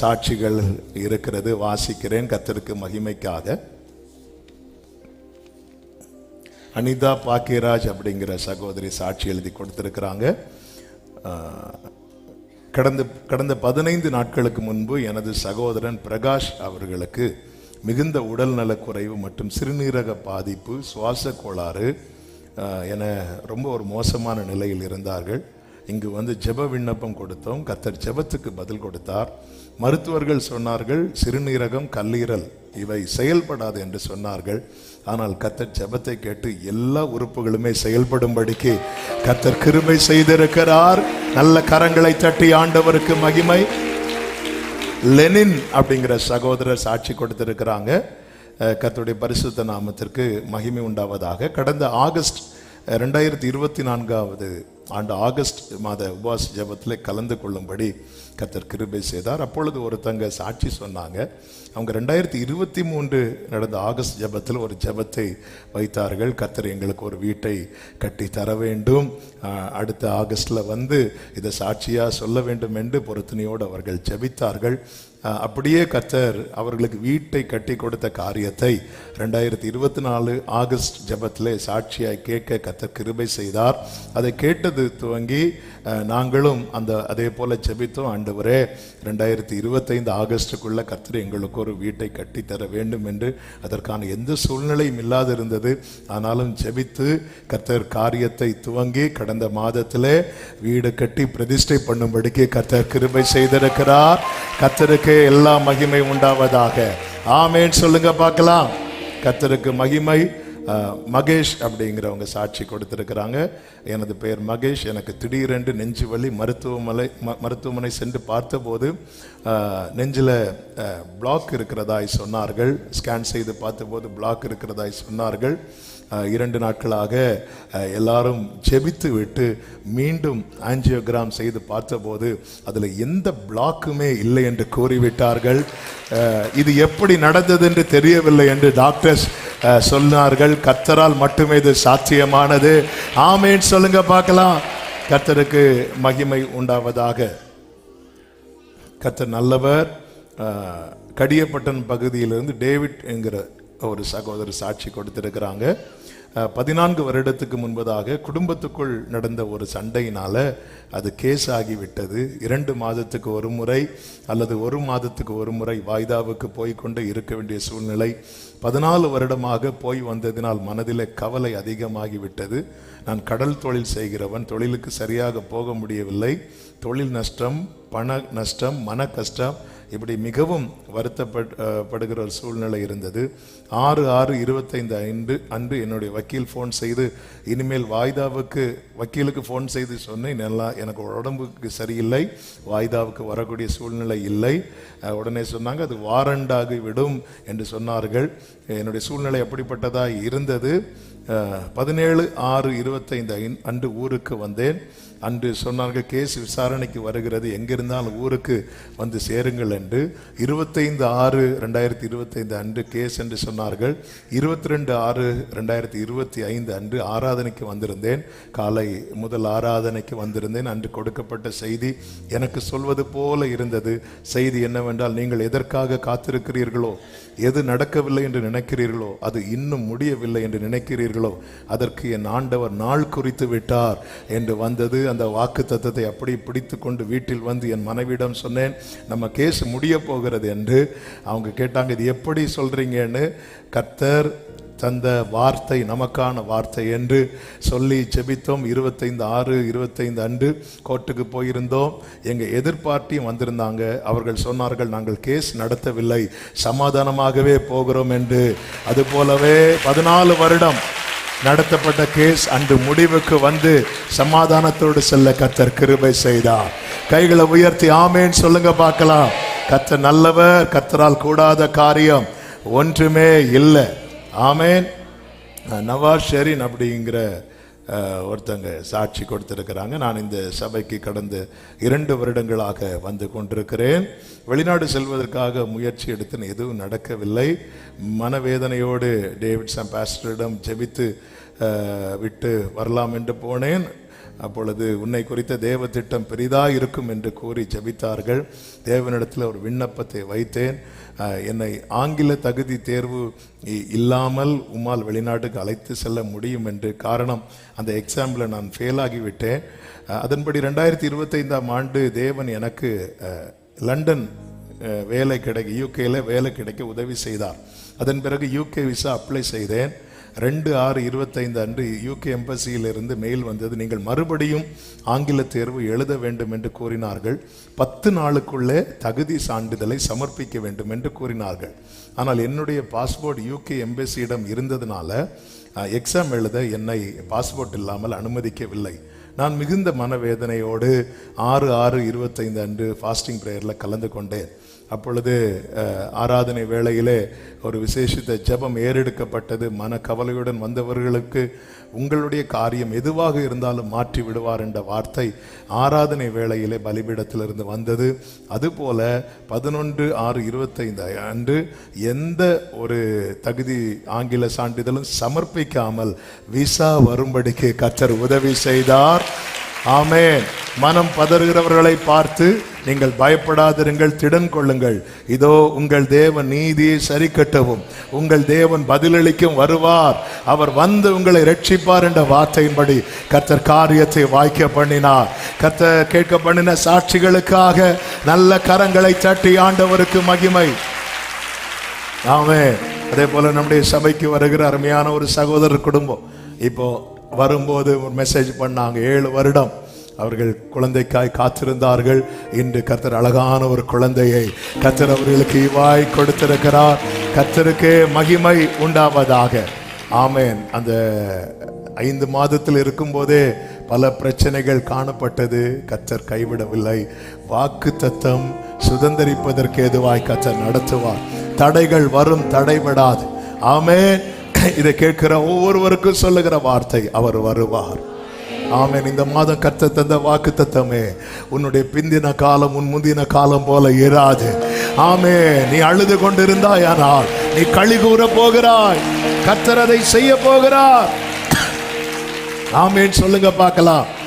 சாட்சிகள் இருக்கிறது வாசிக்கிறேன் கத்தருக்கு மகிமைக்காக. அனிதா பாக்கியராஜ் அப்படிங்கிற சகோதரி சாட்சி எழுதி கொடுத்துருக்கிறாங்க. கடந்த கடந்த பதினைந்து நாட்களுக்கு முன்பு எனது சகோதரன் பிரகாஷ் அவர்களுக்கு மிகுந்த உடல்நலக் குறைவு மற்றும் சிறுநீரக பாதிப்பு சுவாச கோளாறு என ரொம்ப ஒரு மோசமான நிலையில் இருந்தார்கள். இங்கு வந்து ஜெப விண்ணப்பம் கொடுத்தோம். கத்தர் ஜெபத்துக்கு பதில் கொடுத்தார். மருத்துவர்கள் சொன்னார்கள் சிறுநீரகம் கல்லீரல் இவை செயல்படாது என்று சொன்னார்கள். ஆனால் கத்தர் ஜெபத்தை கேட்டு எல்லா உறுப்புகளுமே செயல்படும்படிக்கு கத்தர் கிருமை செய்திருக்கிறார். நல்ல கரங்களை தட்டி ஆண்டவருக்கு மகிமை. லெனின் அப்படிங்கிற சகோதரர் சாட்சி கொடுத்திருக்கிறாங்க. அஹ், பரிசுத்த நாமத்திற்கு மகிமை உண்டாவதாக. கடந்த ஆகஸ்ட் ரெண்டாயிரத்தி இருபத்தி நான்காவது ஆண்டு ஆகஸ்ட் மாத உபவாச ஜபத்தில் கலந்து கொள்ளும்படி கத்தர் கிருபை செய்தார். அப்பொழுது ஒருத்தங்க சாட்சி சொன்னாங்க. அவங்க ரெண்டாயிரத்தி இருபத்தி மூன்று நடந்த ஆகஸ்ட் ஜபத்தில் ஒரு ஜபத்தை வைத்தார்கள். கத்தர் எங்களுக்கு ஒரு வீட்டை கட்டி தர வேண்டும். அடுத்த ஆகஸ்டில் வந்து இதை சாட்சியாக சொல்ல வேண்டும் என்று பொருத்தனையோடு அவர்கள் ஜபித்தார்கள். அப்படியே கத்தர் அவர்களுக்கு வீட்டை கட்டி கொடுத்த காரியத்தை ரெண்டாயிரத்தி இருபத்தி நாலு ஆகஸ்ட் ஜெபத்திலே சாட்சியாக கேட்க கத்தர் கிருபை செய்தார். அதை கேட்டது துவங்கி நாங்களும் அந்த அதே போல செபித்தோம் ஆண்டவரே ரெண்டாயிரத்தி இருபத்தைந்து ஆகஸ்டுக்குள்ள கர்த்தர் எங்களுக்கு ஒரு வீட்டை கட்டித்தர வேண்டும் என்று அதற்கான எந்த சூழ்நிலையும் இல்லாது இருந்தது ஆனாலும் ஜெபித்து கர்த்தர் காரியத்தை துவங்கி கடந்த மாதத்திலே வீடு கட்டி பிரதிஷ்டை பண்ணும்படிக்கு கர்த்தர் கிருபை செய்திருக்கிறார். கர்த்தருக்கு எல்லா மகிமை உண்டாவதாக. ஆமேன்னு சொல்லுங்க பார்க்கலாம். கர்த்தருக்கு மகிமை மகேஷ் அப்படிங்கிறவங்க சாட்சி கொடுத்துருக்குறாங்க. எனது பெயர் மகேஷ். எனக்கு திடீரென்று நெஞ்சு வலி மருத்துவமனை ம- மருத்துவமனை சென்று பார்த்தபோது நெஞ்சில் பிளாக் இருக்கிறதாய் சொன்னார்கள். ஸ்கேன் செய்து பார்த்தபோது பிளாக் இருக்கிறதாய் சொன்னார்கள். இரண்டு நாட்களாக எல்லாரும் ஜெபித்து விட்டு மீண்டும் ஆஞ்சியோகிராம் செய்து பார்த்தபோது அதில் எந்த பிளாக்குமே இல்லை என்று கூறிவிட்டார்கள். இது எப்படி நடந்தது என்று தெரியவில்லை என்று டாக்டர்ஸ் சொன்னார்கள் கர்த்தரால் மட்டுமே இது சாத்தியமானது. ஆமேன். சொல்லுங்க பார்க்கலாம். கர்த்தருக்கு மகிமை உண்டாவதாக. கர்த்தர் நல்லவர். கடியப்பட்டன் பகுதியிலிருந்து டேவிட் என்கிற ஒரு சகோதரர் சாட்சி கொடுத்திருக்கிறாங்க. பதினான்கு வருடத்துக்கு முன்பதாக குடும்பத்துக்குள் நடந்த ஒரு சண்டையினால் அது கேஸ் ஆகிவிட்டது இரண்டு மாதத்துக்கு ஒரு முறை அல்லது ஒரு மாதத்துக்கு ஒரு முறை வாய்தாவுக்கு போய்கொண்டு இருக்க வேண்டிய சூழ்நிலை பதினாலு வருடமாக போய் வந்ததினால் மனதில் கவலை அதிகமாகிவிட்டது நான் கடல் தொழில் செய்கிறவன் தொழிலுக்கு சரியாக போக முடியவில்லை. தொழில் நஷ்டம் பண நஷ்டம் மன கஷ்டம் இப்படி மிகவும் வருத்தப்படுகிற ஒரு சூழ்நிலை இருந்தது. ஆறு ஆறு இருபத்தைந்து ஐந்து அன்று என்னுடைய வக்கீல் ஃபோன் செய்து இனிமேல் வாய்தாவுக்கு வக்கீலுக்கு ஃபோன் செய்து சொன்னேன் நல்லா எனக்கு உடம்புக்கு சரியில்லை வாய்தாவுக்கு வரக்கூடிய சூழ்நிலை இல்லை. உடனே சொன்னாங்க அது வாரண்டாகி விடும் என்று சொன்னார்கள். என்னுடைய சூழ்நிலை அப்படிப்பட்டதாக இருந்தது. பதினேழு ஆறு இருபத்தைந்து அன்று ஊருக்கு வந்தேன். அன்று சொன்னார்கள் கேஸ் விசாரணைக்கு வருகிறது எங்கிருந்தாலும் ஊருக்கு வந்து சேருங்கள் என்று. இருபத்தைந்து ஆறு ரெண்டாயிரத்தி இருபத்தைந்து அன்று கேஸ் என்று சொன்னார்கள். இருபத்தி ரெண்டு ஆறு ரெண்டாயிரத்தி இருபத்தி ஐந்து அன்று ஆராதனைக்கு வந்திருந்தேன். காலை முதல் ஆராதனைக்கு வந்திருந்தேன். அன்று கொடுக்கப்பட்ட செய்தி எனக்கு சொல்வது போல இருந்தது. செய்தி என்னவென்றால் நீங்கள் எதற்காக காத்திருக்கிறீர்களோ எது நடக்கவில்லை என்று நினைக்கிறீர்களோ அது இன்னும் முடியவில்லை என்று நினைக்கிறீர்களோ அதற்கு என் ஆண்டவர் நாள் குறித்து விட்டார் என்று வந்தது. அந்த வாக்கு தத்தத்தை அப்படி பிடித்து கொண்டு வீட்டில் வந்து என் மனைவியிடம் சொன்னேன். நம்ம கேஸ் முடிய போகிறது என்று. அவங்க கேட்டாங்க இது எப்படி சொல்றீங்கன்னு? கர்த்தர் தந்த வார்த்தை நமக்கான வார்த்தை என்று சொல்லி ஜெபித்தோம். இருபத்தைந்து ஆறு இருபத்தைந்து அன்று கோர்ட்டுக்கு போயிருந்தோம். எங்க எதிர்பார்ட்டியும் வந்திருந்தாங்க. அவர்கள் சொன்னார்கள் நாங்கள் கேஸ் நடத்தவில்லை. சமாதானமாகவே போகிறோம் என்று. அது போலவே பதினாலு வருடம் நடத்தப்பட்ட கேஸ் அன்று முடிவுக்கு வந்து சமாதானத்தோடு செல்ல கத்தர் கிருபை செய்தார். கைகளை உயர்த்தி ஆமேன்னு சொல்லுங்க பார்க்கலாம். கத்த நல்லவர் கத்தரால் கூடாத காரியம் ஒன்றுமே இல்லை. ஆமேன். நவாஸ் ஷெரீன் அப்படிங்கிற ஒருத்தங்க சாட்சி கொடுத்துருக்கிறாங்க. நான் இந்த சபைக்கு கடந்த இரண்டு வருடங்களாக வந்து கொண்டிருக்கிறேன். வெளிநாடு செல்வதற்காக முயற்சி எடுத்து எதுவும் நடக்கவில்லை. மனவேதனையோடு டேவிட் பாஸ்டரிடம் ஜெபித்து விட்டு வரலாம் என்று போனேன். அப்பொழுது உன்னை குறித்த தேவ திட்டம் பெரிதாக இருக்கும் என்று கூறி ஜபித்தார்கள். தேவனிடத்தில் ஒரு விண்ணப்பத்தை வைத்தேன். என்னை ஆங்கில தகுதி தேர்வு இ- இல்லாமல் உம்மால் வெளிநாட்டுக்கு அழைத்து செல்ல முடியும் என்று காரணம் அந்த எக்ஸாம்பிள் நான் ஃபெயில் ஆகிவிட்டேன். அதன்படி ரெண்டாயிரத்தி இருபத்தைந்தாம் ஆண்டு தேவன் எனக்கு லண்டன் வேலை கிடைக்க யூகேல வேலை கிடைக்க உதவி செய்தார். அதன் பிறகு யூகே விசா அப்ளை செய்தேன். ரெண்டு ஆறு இருபத்தைந்து அன்று யூகே எம்பசியிலிருந்து மெயில் வந்தது. நீங்கள் மறுபடியும் ஆங்கில தேர்வு எழுத வேண்டும் என்று கூறினார்கள். பத்து நாளுக்குள்ளே தகுதி சான்றிதழை சமர்ப்பிக்க வேண்டும் என்று கூறினார்கள். ஆனால் என்னுடைய பாஸ்போர்ட் யூகே எம்பசியிடம் இருந்ததுனால எக்ஸாம் எழுத என்னை பாஸ்போர்ட் இல்லாமல் அனுமதிக்கவில்லை. நான் மிகுந்த மனவேதனையோடு ஆறு ஆறு இருபத்தைந்து அன்று ஃபாஸ்டிங் ப்ரேயரில் கலந்து கொண்டேன். அப்பொழுது ஆராதனை வேளையிலே ஒரு விசேஷித்த ஜெபம் ஏறெடுக்கப்பட்டது. மன கவலையுடன் வந்தவர்களுக்கு உங்களுடைய காரியம் எதுவாக இருந்தாலும் மாற்றி விடுவார் என்ற வார்த்தை ஆராதனை வேளையிலே பலிபீடத்திலிருந்து வந்தது. அதுபோல பதினொன்று ஆறு இருபத்தைந்து அன்று எந்த ஒரு தகுதி ஆங்கில சான்றிதழும் சமர்ப்பிக்காமல் விசா வரும்படிக்கு கர்த்தர் உதவி செய்தார். ஆமேன். மனம் பதறுகிறவர்களை பார்த்து நீங்கள் பயப்படாதிருங்கள் திடன் கொள்ளுங்கள். இதோ உங்கள் தேவன் நீதியை சரி கட்டவும் உங்கள் தேவன் பதிலளிக்கும் வருவார். அவர் வந்து உங்களை ரட்சிப்பார் என்ற வார்த்தையின்படி கர்த்தர் காரியத்தை வாய்க்க பண்ணினார். கர்த்தர் கேட்க பண்ணின சாட்சிகளுக்காக நல்ல கரங்களை தட்டி ஆண்டவருக்கு மகிமை. ஆமே அதே போல நம்முடைய சபைக்கு வருகிற அருமையான ஒரு சகோதரர் குடும்பம். இப்போ வரும்போது ஒரு மெசேஜ் பண்ணாங்க. ஏழு வருடம் அவர்கள் குழந்தைக்காய் காத்திருந்தார்கள். இன்று கர்த்தர் அழகான ஒரு குழந்தையை கத்தர் அவர்களுக்கு இவாய் கொடுத்திருக்கிறார். கத்தருக்கு மகிமை உண்டாவதாக. ஆமேன். அந்த ஐந்து மாதத்தில் இருக்கும்போதே பல பிரச்சனைகள் காணப்பட்டது. கத்தர் கைவிடவில்லை. வாக்கு தத்தம் சுதந்திரிப்பதற்கு எதுவாய் கத்தர் நடத்துவார். தடைகள் வரும் தடைபடாது. ஆமேன். இதை கேட்கிற ஒவ்வொருவருக்கும் சொல்லுகிற வார்த்தை அவர் வருவார். ஆமேன். இந்த மாதம் கத்த தந்த வாக்கு தத்தமே உன்னுடைய பிந்தின காலம் உன் முந்தின காலம் போல இராது. ஆமே நீ அழுது கொண்டிருந்தாயானால் நீ களி கூற போகிறாய். கர்த்தர் அதை செய்ய போகிறார். ஆமேன். சொல்லுங்க பார்க்கலாம்.